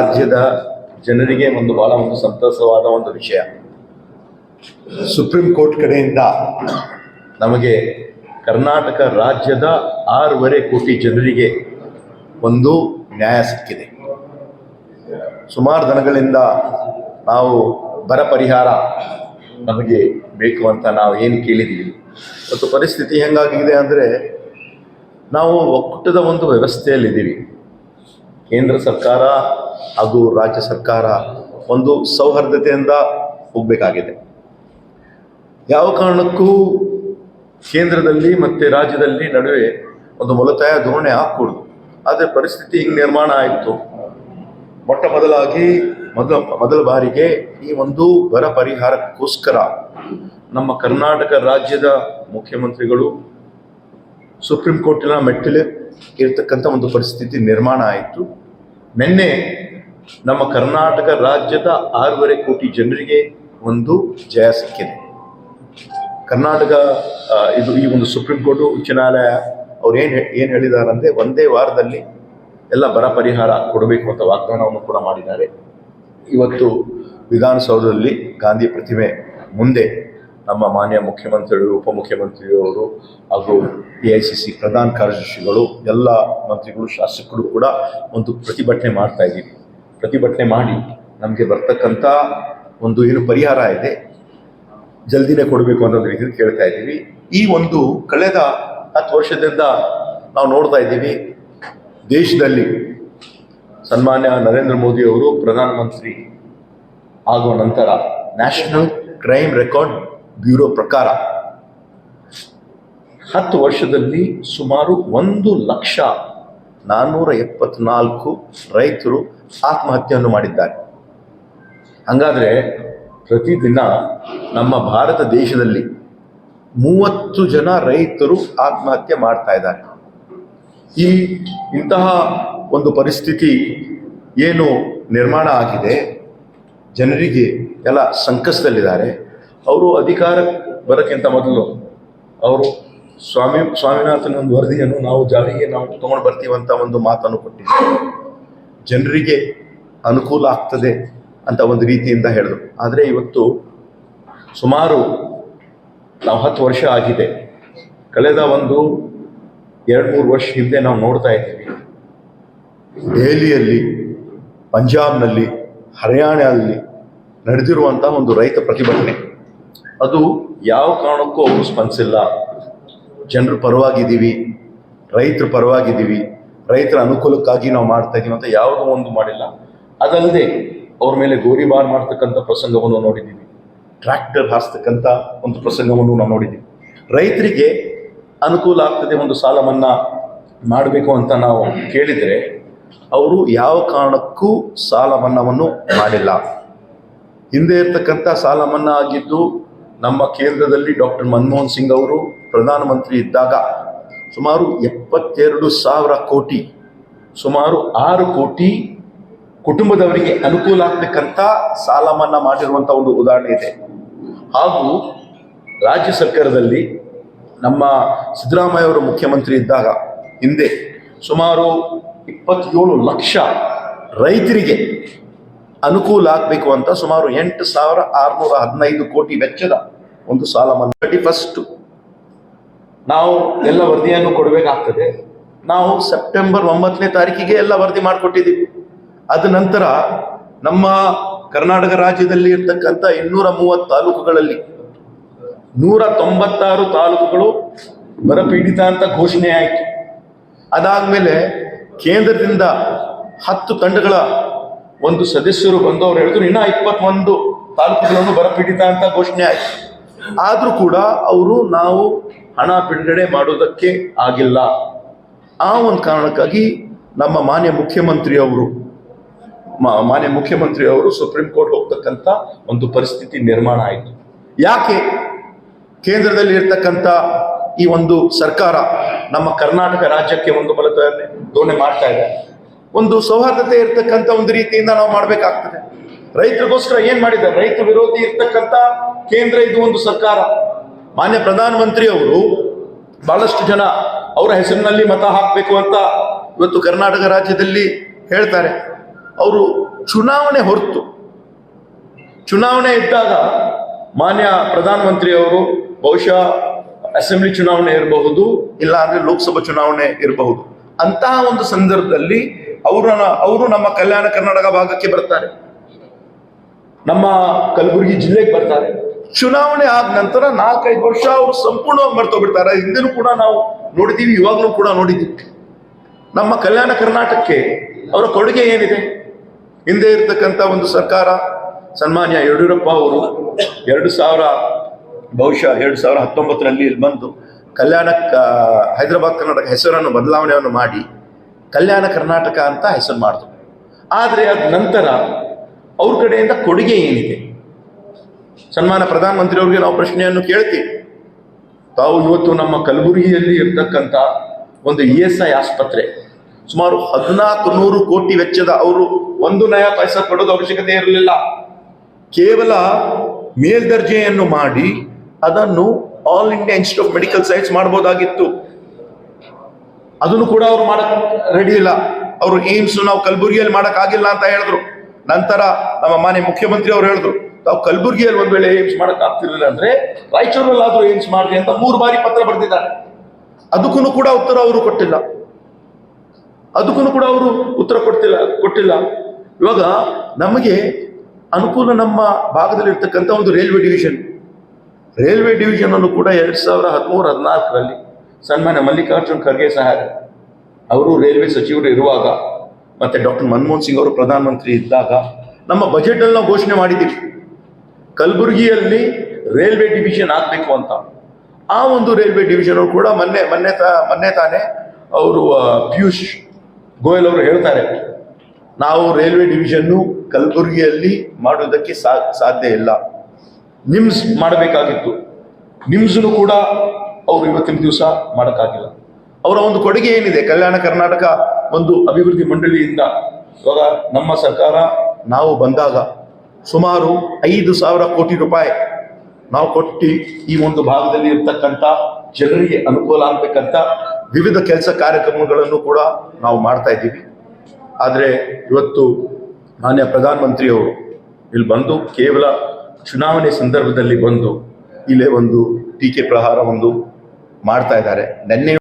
ರಾಜ್ಯದ ಜನರಿಗೆ ಒಂದು ಬಹಳ ಒಂದು ಸಂತಸವಾದ ಒಂದು ವಿಷಯ. ಸುಪ್ರೀಂ ಕೋರ್ಟ್ ಕಡೆಯಿಂದ ನಮಗೆ ಕರ್ನಾಟಕ ರಾಜ್ಯದ ಆರೂವರೆ ಕೋಟಿ ಜನರಿಗೆ ಒಂದು ನ್ಯಾಯ ಸಿಕ್ಕಿದೆ. ಸುಮಾರು ದಿನಗಳಿಂದ ನಾವು ಬರ ಪರಿಹಾರ ನಮಗೆ ಬೇಕು ಅಂತ ನಾವು ಏನು ಕೇಳಿದ್ದೀವಿ. ಮತ್ತು ಪರಿಸ್ಥಿತಿ ಹೆಂಗಾಗಿದೆ ಅಂದರೆ ನಾವು ಒಕ್ಕೂಟದ ಒಂದು ವ್ಯವಸ್ಥೆಯಲ್ಲಿದ್ದೀವಿ. ಕೇಂದ್ರ ಸರ್ಕಾರ ಹಾಗೂ ರಾಜ್ಯ ಸರ್ಕಾರ ಒಂದು ಸೌಹಾರ್ದತೆಯಿಂದ ಹೋಗಬೇಕಾಗಿದೆ. ಯಾವ ಕಾರಣಕ್ಕೂ ಕೇಂದ್ರದಲ್ಲಿ ಮತ್ತು ರಾಜ್ಯದಲ್ಲಿ ನಡುವೆ ಒಂದು ಮೂಲತಾಯ ಧೋರಣೆ ಹಾಕೂಡ್ದು ಆದರೆ ಪರಿಸ್ಥಿತಿ ಹಿಂಗೆ ನಿರ್ಮಾಣ ಆಯಿತು. ಮೊಟ್ಟ ಮೊದಲಾಗಿ ಮೊದಲ ಮೊದಲ ಬಾರಿಗೆ ಈ ಒಂದು ಬರ ಪರಿಹಾರಕ್ಕೋಸ್ಕರ ನಮ್ಮ ಕರ್ನಾಟಕ ರಾಜ್ಯದ ಮುಖ್ಯಮಂತ್ರಿಗಳು, ಸುಪ್ರೀಂ ಕೋರ್ಟಿನ ಮೆಟ್ಟಿಲು ಇರತಕ್ಕಂಥ ಒಂದು ಪರಿಸ್ಥಿತಿ ನಿರ್ಮಾಣ ಆಯಿತು. ನಿನ್ನೆ ನಮ್ಮ ಕರ್ನಾಟಕ ರಾಜ್ಯದ ಆರೂವರೆ ಕೋಟಿ ಜನರಿಗೆ ಒಂದು ಜಯ ಸಿಕ್ಕಿದೆ ಕರ್ನಾಟಕ ಇದು ಈ ಒಂದು ಸುಪ್ರೀಂ ಕೋರ್ಟ್, ಉಚ್ಚ ನ್ಯಾಯಾಲಯ, ಅವ್ರು ಏನು ಏನು ಹೇಳಿದಾರಂದ್ರೆ ಒಂದೇ ವಾರದಲ್ಲಿ ಎಲ್ಲ ಬರ ಪರಿಹಾರ ಕೊಡಬೇಕು ಅಂತ ವಾಗ್ದಾನವನ್ನು ಕೂಡ ಮಾಡಿದ್ದಾರೆ. ಇವತ್ತು ವಿಧಾನಸೌಧದಲ್ಲಿ ಗಾಂಧಿ ಪ್ರತಿಮೆ ಮುಂದೆ ನಮ್ಮ ಮಾನ್ಯ ಮುಖ್ಯಮಂತ್ರಿಗಳು ಉಪಮುಖ್ಯಮಂತ್ರಿಯವರು ಹಾಗೂ ಎ ಐ ಸಿ ಸಿ ಪ್ರಧಾನ ಕಾರ್ಯದರ್ಶಿಗಳು, ಎಲ್ಲ ಮಂತ್ರಿಗಳು, ಶಾಸಕರು ಕೂಡ ಒಂದು ಪ್ರತಿಭಟನೆ ಮಾಡ್ತಾ ಇದ್ದೀವಿ. ಪ್ರತಿಭಟನೆ ಮಾಡಿ ನಮಗೆ ಬರ್ತಕ್ಕಂಥ ಒಂದು ಏನು ಪರಿಹಾರ ಇದೆ, ಜಲ್ದಿನೇ ಕೊಡಬೇಕು ಅನ್ನೋ ರೀತಿಯಲ್ಲಿ ಕೇಳ್ತಾ ಇದ್ದೀವಿ. ಈ ಒಂದು ಕಳೆದ ಹತ್ತು ವರ್ಷದಿಂದ ನಾವು ನೋಡ್ತಾ ಇದ್ದೀವಿ, ದೇಶದಲ್ಲಿ ಸನ್ಮಾನ್ಯ ನರೇಂದ್ರ ಮೋದಿ ಅವರು, ಪ್ರಧಾನಮಂತ್ರಿ ಆಗುವ ನಂತರ ನ್ಯಾಷನಲ್ ಕ್ರೈಮ್ ರೆಕಾರ್ಡ್ ಬ್ಯೂರೋ ಪ್ರಕಾರ ಹತ್ತು ವರ್ಷದಲ್ಲಿ ಸುಮಾರು ಒಂದು ಲಕ್ಷ ನಾನ್ನೂರ ಎಪ್ಪತ್ನಾಲ್ಕು ರೈತರು ಆತ್ಮಹತ್ಯೆಯನ್ನು ಮಾಡಿದ್ದಾರೆ. ಹಾಗಾದರೆ ಪ್ರತಿದಿನ ನಮ್ಮ ಭಾರತ ದೇಶದಲ್ಲಿ ಮೂವತ್ತು ಜನ ರೈತರು ಆತ್ಮಹತ್ಯೆ ಮಾಡ್ತಾ ಇದ್ದಾರೆ. ಈ ಇಂತಹ ಒಂದು ಪರಿಸ್ಥಿತಿ ಏನು ನಿರ್ಮಾಣ ಆಗಿದೆ, ಜನರಿಗೆ ಎಲ್ಲ ಸಂಕಷ್ಟದಲ್ಲಿದ್ದಾರೆ. ಅವರು ಅಧಿಕಾರ ಬರೋಕ್ಕಿಂತ ಮೊದಲು ಅವರು ಸ್ವಾಮಿ, ಸ್ವಾಮಿನಾಥನ ಒಂದು ವರದಿಯನ್ನು ನಾವು ಜಾರಿಗೆ ನಾವು ತಗೊಂಡು ಬರ್ತೀವಿ ಅಂತ ಒಂದು ಮಾತನ್ನು ಕೊಟ್ಟಿದ್ದೆ. ಜನರಿಗೆ ಅನುಕೂಲ ಆಗ್ತದೆ ಅಂತ ಒಂದು ರೀತಿಯಿಂದ ಹೇಳಿದ್ರು. ಆದರೆ ಇವತ್ತು ಸುಮಾರು ನಾವು ಹತ್ತು ವರ್ಷ ಆಗಿದೆ. ಕಳೆದ ಒಂದು ಎರಡು ಮೂರು ವರ್ಷ ಹಿಂದೆ ನಾವು ನೋಡ್ತಾ ಇದ್ದೀವಿ. ದೆಹಲಿಯಲ್ಲಿ, ಪಂಜಾಬ್ನಲ್ಲಿ ಹರಿಯಾಣದಲ್ಲಿ ನಡೆದಿರುವಂಥ ಒಂದು ರೈತ ಪ್ರತಿಭಟನೆ. ಅದು ಯಾವ ಕಾರಣಕ್ಕೂ ಅವರು ಸ್ಪಂದಿಸಿಲ್ಲ. ಜನರ ಪರವಾಗಿದ್ದೀವಿ, ರೈತರ ಪರವಾಗಿದ್ದೀವಿ, ರೈತರ ಅನುಕೂಲಕ್ಕಾಗಿ ನಾವು ಮಾಡ್ತಾ ಇದ್ದೀವಿ ಅಂತ ಯಾವುದೋ ಒಂದು ಮಾಡಿಲ್ಲ. ಅದಲ್ಲದೆ ಅವ್ರ ಮೇಲೆ ಗೋರಿಬಾರ್ ಮಾಡ್ತಕ್ಕಂಥ ಪ್ರಸಂಗವನ್ನು ನೋಡಿದ್ದೀವಿ. ಟ್ರ್ಯಾಕ್ಟರ್ ಹಾಸ್ತಕ್ಕಂಥ ಒಂದು ಪ್ರಸಂಗವನ್ನು ನಾವು ನೋಡಿದ್ದೀವಿ. ರೈತರಿಗೆ ಅನುಕೂಲ ಆಗ್ತದೆ ಒಂದು ಸಾಲ ಮನ್ನಾ ಮಾಡಬೇಕು ಅಂತ ನಾವು ಕೇಳಿದರೆ ಅವರು ಯಾವ ಕಾರಣಕ್ಕೂ ಸಾಲ ಮನ್ನಾವನ್ನು ಮಾಡಿಲ್ಲ. ಹಿಂದೆ ಇರ್ತಕ್ಕಂಥ ಸಾಲ ಮನ್ನಾ ಆಗಿದ್ದು ನಮ್ಮ ಕೇಂದ್ರದಲ್ಲಿ ಡಾಕ್ಟರ್ ಮನಮೋಹನ್ ಸಿಂಗ್ ಅವರು ಪ್ರಧಾನಮಂತ್ರಿ ಇದ್ದಾಗ ಸುಮಾರು ಎಪ್ಪತ್ತೆರಡು ಸಾವಿರ ಕೋಟಿ, ಸುಮಾರು ಆರು ಕೋಟಿ ಕುಟುಂಬದವರಿಗೆ ಅನುಕೂಲ ಆಗ್ತಕ್ಕಂಥ ಸಾಲ ಮನ್ನಾ ಮಾಡಿರುವಂಥ ಒಂದು ಉದಾಹರಣೆ ಇದೆ. ಹಾಗೂ ರಾಜ್ಯ ಸರ್ಕಾರದಲ್ಲಿ ನಮ್ಮ ಸಿದ್ದರಾಮಯ್ಯ ಅವರು ಮುಖ್ಯಮಂತ್ರಿ ಇದ್ದಾಗ ಹಿಂದೆ ಸುಮಾರು ಇಪ್ಪತ್ತೇಳು ಲಕ್ಷ ರೈತರಿಗೆ ಅನುಕೂಲ ಆಗಬೇಕು ಅಂತ ಸುಮಾರು ಎಂಟು ಸಾವಿರ ಆರುನೂರ ಹದಿನೈದು ಕೋಟಿ ವೆಚ್ಚದ ಒಂದು ಸಾಲ ಮನ್ನಾ ಥರ್ಟಿ ಫಸ್ಟು ನಾವು ಎಲ್ಲ ವರದಿಯನ್ನು ಕೊಡಬೇಕಾಗ್ತದೆ. ನಾವು ಸೆಪ್ಟೆಂಬರ್ ಒಂಬತ್ತನೇ ತಾರೀಕಿಗೆ ಎಲ್ಲ ವರದಿ ಮಾಡಿಕೊಟ್ಟಿದ್ದೀವಿ. ಅದ ನಂತರ ನಮ್ಮ ಕರ್ನಾಟಕ ರಾಜ್ಯದಲ್ಲಿ ಇರ್ತಕ್ಕಂಥ ಇನ್ನೂರ ಮೂವತ್ತು ತಾಲೂಕುಗಳಲ್ಲಿ ನೂರ ತೊಂಬತ್ತಾರು ತಾಲೂಕುಗಳು ಬರಪೀಡಿತ ಅಂತ ಘೋಷಣೆ ಆಯಿತು. ಅದಾದ್ಮೇಲೆ ಕೇಂದ್ರದಿಂದ ಹತ್ತು ತಂಡಗಳ ಒಂದು ಸದಸ್ಯರು ಬಂದವರು ಹೇಳಿದ್ರು, ಇನ್ನೂ ಇಪ್ಪತ್ತೊಂದು ತಾಲೂಕುಗಳನ್ನು ಬರಪೀಡಿತ ಅಂತ ಘೋಷಣೆ ಆಯಿತು. ಆದರೂ ಕೂಡ ಅವರು ನಾವು ಹಣ ಬಿಡುಗಡೆ ಮಾಡೋದಕ್ಕೆ ಆಗಿಲ್ಲ. ಆ ಒಂದು ಕಾರಣಕ್ಕಾಗಿ ನಮ್ಮ ಮಾನ್ಯ ಮುಖ್ಯಮಂತ್ರಿಯವರು ಅವರು ಮಾನ್ಯ ಮುಖ್ಯಮಂತ್ರಿ ಅವರು ಸುಪ್ರೀಂ ಕೋರ್ಟ್ ಹೋಗ್ತಕ್ಕಂಥ ಒಂದು ಪರಿಸ್ಥಿತಿ ನಿರ್ಮಾಣ ಆಯಿತು. ಯಾಕೆ? ಕೇಂದ್ರದಲ್ಲಿ ಇರ್ತಕ್ಕಂಥ ಈ ಒಂದು ಸರ್ಕಾರ ನಮ್ಮ ಕರ್ನಾಟಕ ರಾಜ್ಯಕ್ಕೆ ಒಂದು ಬಲತನೆ ದೋಣೆ ಮಾಡ್ತಾ ಇದೆ. ಒಂದು ಸೌಹಾರ್ದತೆ ಇರ್ತಕ್ಕಂಥ ಒಂದು ರೀತಿಯಿಂದ ನಾವು ಮಾಡಬೇಕಾಗ್ತದೆ. ರೈತರಿಗೋಸ್ಕರ ಏನ್ ಮಾಡಿದ್ದಾರೆ? ರೈತ ವಿರೋಧಿ ಇರ್ತಕ್ಕಂಥ ಕೇಂದ್ರ ಇದು ಒಂದು ಸರ್ಕಾರ. ಮಾನ್ಯ ಪ್ರಧಾನಮಂತ್ರಿ ಅವರು ಬಹಳಷ್ಟು ಜನ ಅವರ ಹೆಸರಿನಲ್ಲಿ ಮತ ಹಾಕಬೇಕು ಅಂತ ಇವತ್ತು ಕರ್ನಾಟಕ ರಾಜ್ಯದಲ್ಲಿ ಹೇಳ್ತಾರೆ. ಅವರು ಚುನಾವಣೆ ಹೊರತು, ಚುನಾವಣೆ ಇದ್ದಾಗ ಮಾನ್ಯ ಪ್ರಧಾನಮಂತ್ರಿಯವರು ಬಹುಶಃ ಅಸೆಂಬ್ಲಿ ಚುನಾವಣೆ ಇರಬಹುದು, ಇಲ್ಲ ಅಂದ್ರೆ ಲೋಕಸಭಾ ಚುನಾವಣೆ ಇರಬಹುದು. ಅಂತಹ ಒಂದು ಸಂದರ್ಭದಲ್ಲಿ ಅವರ ಅವರು ನಮ್ಮ ಕಲ್ಯಾಣ ಕರ್ನಾಟಕ ಭಾಗಕ್ಕೆ ಬರ್ತಾರೆ. ನಮ್ಮ ಕಲಬುರಗಿ ಜಿಲ್ಲೆಗೆ ಬರ್ತಾರೆ. ಚುನಾವಣೆ ಆದ ನಂತರ ನಾಲ್ಕೈದು ವರ್ಷ ಅವ್ರು ಸಂಪೂರ್ಣವಾಗಿ ಮರ್ತೋಗ್ಬಿಡ್ತಾರೆ ಹಿಂದೆನೂ ಕೂಡ ನಾವು ನೋಡಿದೀವಿ ಇವಾಗಲೂ ಕೂಡ ನೋಡಿದ್ದೀವಿ. ನಮ್ಮ ಕಲ್ಯಾಣ ಕರ್ನಾಟಕಕ್ಕೆ ಅವರ ಕೊಡುಗೆ ಏನಿದೆ? ಹಿಂದೆ ಇರ್ತಕ್ಕಂಥ ಒಂದು ಸರ್ಕಾರ, ಸನ್ಮಾನ್ಯ ಯಡಿಯೂರಪ್ಪ ಅವರು ಎರಡು ಸಾವಿರ, ಬಹುಶಃ ಎರಡು ಸಾವಿರ ಹತ್ತೊಂಬತ್ತರಲ್ಲಿ ಇಲ್ಲಿ ಬಂದು ಕಲ್ಯಾಣ ಹೈದರಾಬಾದ್ ಕರ್ನಾಟಕ ಹೆಸರನ್ನು, ಬದಲಾವಣೆಯನ್ನು ಮಾಡಿ ಕಲ್ಯಾಣ ಕರ್ನಾಟಕ ಅಂತ ಹೆಸರು ಮಾಡಿದ್ರು. ಆದರೆ ಅದ ನಂತರ ಅವ್ರ ಕಡೆಯಿಂದ ಕೊಡುಗೆ ಏನಿದೆ? ಸನ್ಮಾನ ಪ್ರಧಾನಮಂತ್ರಿ ನಾವು ಪ್ರಶ್ನೆಯನ್ನು ಕೇಳ್ತೀವಿ. ತಾವು ಇವತ್ತು ನಮ್ಮ ಕಲಬುರಗಿಯಲ್ಲಿ ಇರ್ತಕ್ಕಂಥ ಒಂದು ಇ ಎಸ್ ಐ ಆಸ್ಪತ್ರೆ, ಸುಮಾರು ಹದಿನಾಲ್ಕು ನೂರು ಕೋಟಿ ವೆಚ್ಚದ ಅವರು ಒಂದು ನಯ ಪೈಸ ಕೊಡೋದು ಅವಶ್ಯಕತೆ ಇರಲಿಲ್ಲ. ಕೇವಲ ಮೇಲ್ದರ್ಜೆಯನ್ನು ಮಾಡಿ ಅದನ್ನು all India institute of medical science ಮಾಡಬಹುದಾಗಿತ್ತು ಅದನ್ನು ಕೂಡ ಅವರು ಮಾಡಕ್ ರೆಡಿ ಇಲ್ಲ. ಅವರು ಏಮ್ಸ್ ನಾವು ಕಲಬುರಗಿಯಲ್ಲಿ ಮಾಡಕ್ ಆಗಿಲ್ಲ ಅಂತ ಹೇಳಿದ್ರು. ನಂತರ ನಮ್ಮ ಮಾನ್ಯ ಮುಖ್ಯಮಂತ್ರಿ ಅವರು ಹೇಳಿದ್ರು, ತಾವು ಕಲಬುರಗಿಯಲ್ಲಿ ಒಂದ್ ವೇಳೆ ಏಮ್ಸ್ ಮಾಡಕ್ ಆಗ್ತಿರ್ಲಿಲ್ಲ ಅಂದ್ರೆ ರಾಯಚೂರಲ್ಲಾದ್ರೂ ಏಮ್ಸ್ ಮಾಡ್ರಿ ಅಂತ ಮೂರು ಬಾರಿ ಪತ್ರ ಬರೆದಿದ್ದಾರೆ. ಅದಕ್ಕೂ ಕೂಡ ಉತ್ತರ ಅವರು ಕೊಟ್ಟಿಲ್ಲ. ಅದಕ್ಕೂ ಕೂಡ ಅವರು ಉತ್ತರ ಕೊಡ್ತಿಲ್ಲ, ಕೊಟ್ಟಿಲ್ಲ. ಇವಾಗ ನಮಗೆ ಅನುಕೂಲ ನಮ್ಮ ಭಾಗದಲ್ಲಿ ಇರ್ತಕ್ಕಂಥ ಒಂದು ರೈಲ್ವೆ ಡಿವಿಷನ್. ರೈಲ್ವೆ ಡಿವಿಷನ್ ಅನ್ನು ಕೂಡ ಎರಡ್ ಸಾವಿರದ ಹದಿಮೂರು ಹದಿನಾಲ್ಕರಲ್ಲಿ ಸನ್ಮಾನ್ಯ ಮಲ್ಲಿಕಾರ್ಜುನ್ ಖರ್ಗೆ ಸಹ ಅವರು ರೈಲ್ವೆ ಸಚಿವರು ಇರುವಾಗ ಮತ್ತೆ ಡಾಕ್ಟರ್ ಮನಮೋಹನ್ ಸಿಂಗ್ ಅವರು ಪ್ರಧಾನಮಂತ್ರಿ ಇದ್ದಾಗ ನಮ್ಮ ಬಜೆಟ್ ಅಲ್ಲಿ ನಾವು ಘೋಷಣೆ ಮಾಡಿದ್ದೀವಿ. ಕಲಬುರಗಿಯಲ್ಲಿ ರೈಲ್ವೆ ಡಿವಿಷನ್ ಆಗಬೇಕು ಅಂತ. ಆ ಒಂದು ರೈಲ್ವೆ ಡಿವಿಷನ್ ಕೂಡ ಮೊನ್ನೆ ಮೊನ್ನೆ ತ, ಮೊನ್ನೆ ತಾನೇ ಅವರು ಪಿಯೂಷ್ ಗೋಯಲ್ ಅವರು ಹೇಳ್ತಾರೆ, ನಾವು ರೈಲ್ವೆ ಡಿವಿಷನ್ನು ಕಲಬುರಗಿಯಲ್ಲಿ ಮಾಡುವುದಕ್ಕೆ ಸಾಧ್ಯ ಇಲ್ಲ. ನಿಮ್ಸ್ ಮಾಡಬೇಕಾಗಿತ್ತು. ನಿಮ್ಸ್ನು ಕೂಡ ಅವರು ಇವತ್ತಿನ ದಿವಸ ಮಾಡೋಕ್ಕಾಗಿಲ್ಲ. ಅವರ ಒಂದು ಕೊಡುಗೆ ಏನಿದೆ? ಕಲ್ಯಾಣ ಕರ್ನಾಟಕ ಒಂದು ಅಭಿವೃದ್ಧಿ ಮಂಡಳಿಯಿಂದ ಇವಾಗ ನಮ್ಮ ಸರ್ಕಾರ ನಾವು ಬಂದಾಗ ಸುಮಾರು ಐದು ಸಾವಿರ ಕೋಟಿ ರೂಪಾಯಿ ನಾವು ಕೊಟ್ಟು ಈ ಒಂದು ಭಾಗದಲ್ಲಿ ಇರ್ತಕ್ಕಂಥ ಜನರಿಗೆ ಅನುಕೂಲ ಆಗ್ಬೇಕಂತ ವಿವಿಧ ಕೆಲಸ ಕಾರ್ಯಕ್ರಮಗಳನ್ನು ಕೂಡ ನಾವು ಮಾಡ್ತಾ ಇದ್ದೀವಿ. ಆದರೆ ಇವತ್ತು ಮಾನ್ಯ ಪ್ರಧಾನಮಂತ್ರಿಯವರು ಇಲ್ಲಿ ಬಂದು ಕೇವಲ ಚುನಾವಣೆ ಸಂದರ್ಭದಲ್ಲಿ ಬಂದು ಇಲ್ಲೇ ಒಂದು ಟೀಕೆ ಪ್ರಹಾರ ಒಂದು ಮಾಡ್ತಾ ಇದ್ದಾರೆ. ನಿನ್ನೆ